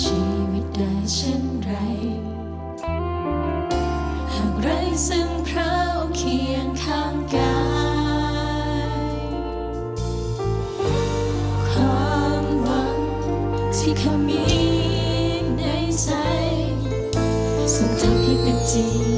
ชีวิตได้เช่นไร หากไรซึ่งพระเคียงข้างกายความหวังที่ข้ามีในใจส่งทำให้เป็นจริง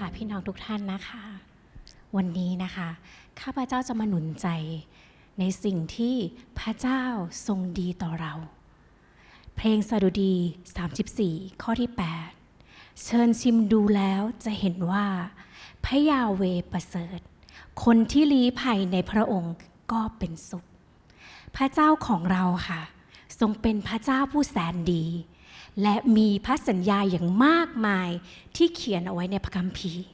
ค่ะ พี่น้องทุกท่านนะคะ วันนี้นะคะ ข้าพเจ้าจะมาหนุนใจ ในสิ่งที่พระเจ้าทรงดีต่อเรา เพลงสดุดี 34 ข้อที่ 8 เชิญชิมดูแล้วจะเห็นว่า พระยาเวประเสริฐ คนที่ลี้ภัยในพระองค์ก็เป็นสุข พระเจ้าของเราค่ะ ทรงเป็นพระเจ้าผู้แสนดี และมีพระสัญญาอย่างมากมายที่เขียนเอาไว้ในพระคัมภีร์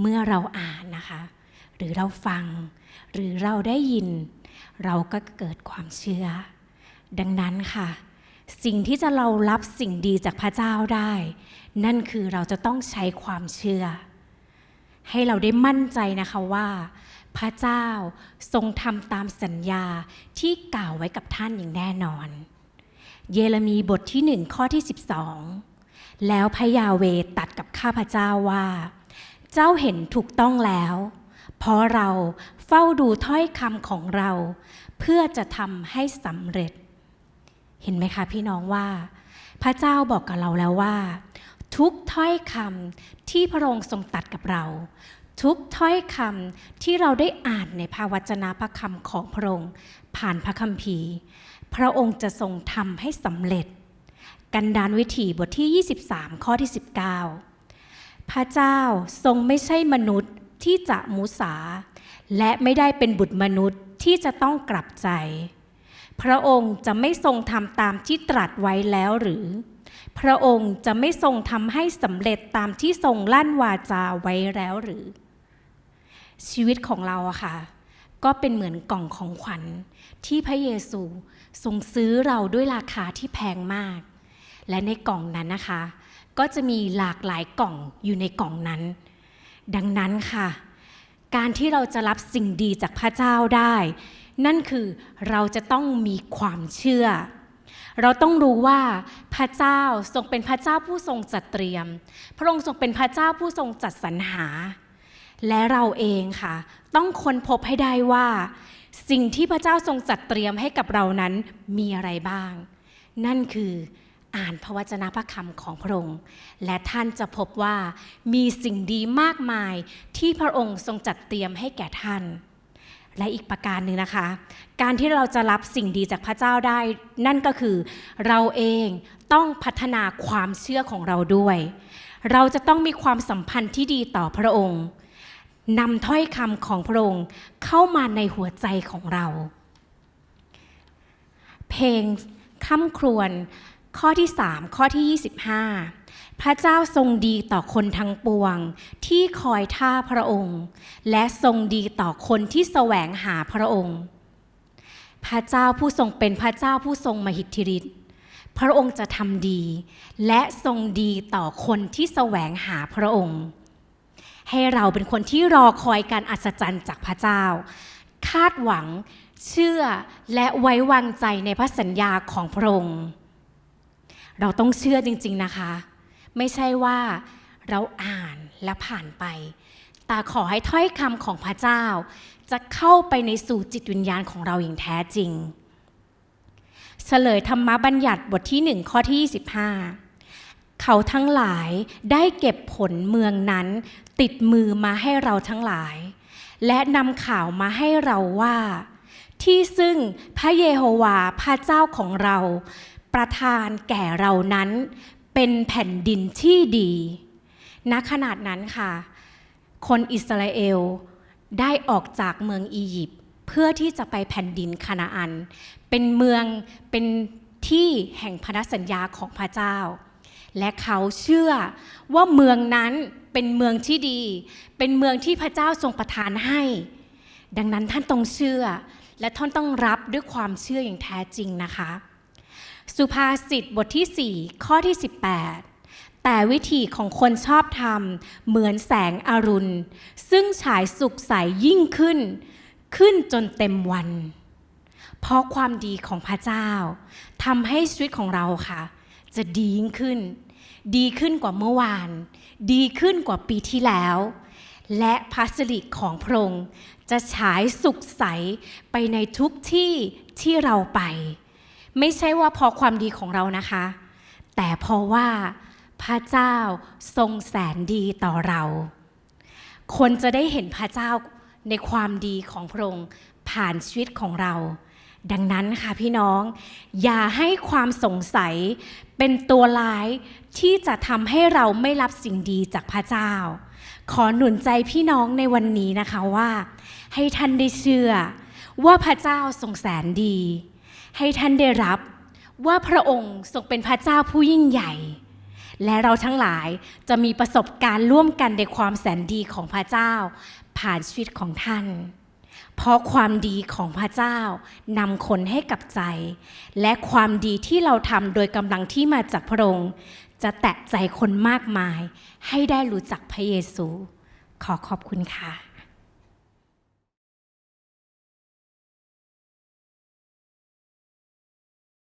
เมื่อเราอ่านนะคะ หรือเราฟัง หรือเราได้ยิน เราก็เกิดความเชื่อ ดังนั้นค่ะ สิ่งที่จะเรารับสิ่งดีจากพระเจ้าได้ นั่นคือเราจะต้องใช้ความเชื่อ ให้เราได้มั่นใจนะคะว่าพระเจ้าทรงทำตามสัญญาที่กล่าวไว้กับท่านอย่างแน่นอน เยเรมีบทที่หนึ่งข้อที่ 12 แล้วพยาเวตัดกับข้าพเจ้าว่า เจ้าเห็นถูกต้องแล้ว เพราะเราเฝ้าดูถ้อยคำของเรา เพื่อจะทำให้สำเร็จ เห็นไหมคะพี่น้องว่า พระเจ้าบอกกับเราแล้วว่า ทุกถ้อยคำที่พระองค์ทรงตัดกับเรา ทุกถ้อยคำที่เราได้อ่านในพระวจนะพระคำของพระองค์ผ่านพระคัมภีร์ พระองค์จะทรงทำให้สำเร็จ กันดานวิถีบทที่ 23 ข้อที่ 19 พระเจ้าทรงไม่ใช่มนุษย์ที่จะมุสา และไม่ได้เป็นบุตรมนุษย์ที่จะต้องกลับใจ พระองค์จะไม่ทรงทำตามที่ตรัสไว้แล้วหรือ พระองค์จะไม่ทรงทำให้สำเร็จตามที่ทรงลั่นวาจาไว้แล้วหรือ ชีวิตของเราอะค่ะ ก็เป็นเหมือนกล่องของขวัญที่พระเยซูทรงซื้อเราด้วยราคาที่แพงมาก และในกล่องนั้นนะคะ ก็จะมีหลากหลายกล่องอยู่ในกล่องนั้น ดังนั้นค่ะ การที่เราจะรับสิ่งดีจากพระเจ้าได้ นั่นคือเราจะต้องมีความเชื่อเราต้องรู้ว่าพระเจ้าทรงเป็นพระเจ้าผู้ทรงจัดเตรียม พระองค์ทรงเป็นพระเจ้าผู้ทรงจัดสรรหา และเราเองค่ะ ต้องค้นพบให้ได้ว่า สิ่งที่พระเจ้าทรงจัดเตรียมให้กับเรานั้นมีอะไรบ้าง นั่นคืออ่านพระวจนะพระคำของพระองค์ และท่านจะพบว่ามีสิ่งดีมากมายที่พระองค์ทรงจัดเตรียมให้แก่ท่าน และอีกประการหนึ่งนะคะ การที่เราจะรับสิ่งดีจากพระเจ้าได้ นั่นก็คือเราเองต้องพัฒนาความเชื่อของเราด้วย เราจะต้องมีความสัมพันธ์ที่ดีต่อพระองค์ นำถ้อยคำของพระองค์เข้ามาในหัวใจของเรา เพลงค่ำครวญข้อที่ 3 ข้อที่ 25 พระเจ้าทรงดีต่อคนทั้งปวง ที่คอยท่าพระองค์ และทรงดีต่อคนที่แสวงหาพระองค์ พระเจ้าผู้ทรงเป็นพระเจ้าผู้ทรงมหิทธิฤทธิ์พระองค์จะทำดี และทรงดีต่อคนที่แสวงหาพระองค์ ให้เราเป็นคนที่รอคอยการอัศจรรย์จากพระเจ้า คาดหวังเชื่อและไว้วางใจในพระสัญญาของพระองค์เราต้องเชื่อจริง ๆนะคะ ไม่ใช่ว่าเราอ่านและผ่านไป แต่ขอให้ถ้อยคำของพระเจ้า จะเข้าไปในสู่จิตวิญญาณของเราอย่างแท้จริง เฉลยธรรมบัญญัติบทที่หนึ่งข้อที่ 25 เขาทั้งหลายได้เก็บผลเมืองนั้น ติดมือมาให้เราทั้งหลาย และนำข่าวมาให้เราว่า ที่ซึ่งพระเยโฮวาห์พระเจ้าของเรา ประทานแก่เรานั้น เป็นแผ่นดินที่ดีณขนาดนั้นค่ะ คนอิสราเอลได้ออกจากเมืองอียิปต์เพื่อที่จะไปแผ่นดินคานาอัน เป็นเมืองเป็นที่แห่งพันธสัญญาของพระเจ้า และเขาเชื่อว่าเมืองนั้นเป็นเมืองที่ดี เป็นเมืองที่พระเจ้าทรงประทานให้ ดังนั้นท่านต้องเชื่อ และท่านต้องรับด้วยความเชื่ออย่างแท้จริงนะคะ สุภาษิตบทที่ 4 ข้อที่ 18 แต่วิธีของคนชอบธรรมเหมือนแสงอรุณ ซึ่งฉายสุขใสยิ่งขึ้น ขึ้นจนเต็มวัน เพราะความดีของพระเจ้าทำให้ชีวิตของเราค่ะ จะดียิ่งขึ้น ดีขึ้นกว่าเมื่อวาน ดีขึ้นกว่าปีที่แล้ว และพระสิริของพระองค์จะฉายสุขใสไปในทุกที่ที่เราไป ไม่ใช่ว่าเพราะความดีของเรานะคะ แต่เพราะว่าพระเจ้าทรงแสนดีต่อเรา คนจะได้เห็นพระเจ้าในความดีของพระองค์ผ่านชีวิตของเรา ดังนั้นค่ะพี่น้อง อย่าให้ความสงสัยเป็นตัวร้ายที่จะทำให้เราไม่รับสิ่งดีจากพระเจ้า ขอหนุนใจพี่น้องในวันนี้นะคะว่า ให้ท่านได้เชื่อ ว่าพระเจ้าทรงแสนดี ให้ท่านได้รับว่าพระองค์ทรงเป็นพระเจ้าผู้ยิ่งใหญ่ และเราทั้งหลายจะมีประสบการณ์ร่วมกันในความแสนดีของพระเจ้า ผ่านชีวิตของท่าน เพราะความดีของพระเจ้านำคนให้กับใจ และความดีที่เราทำโดยกำลังที่มาจากพระองค์จะแตะใจคนมากมาย ให้ได้รู้จักพระเยซู ขอขอบคุณค่ะ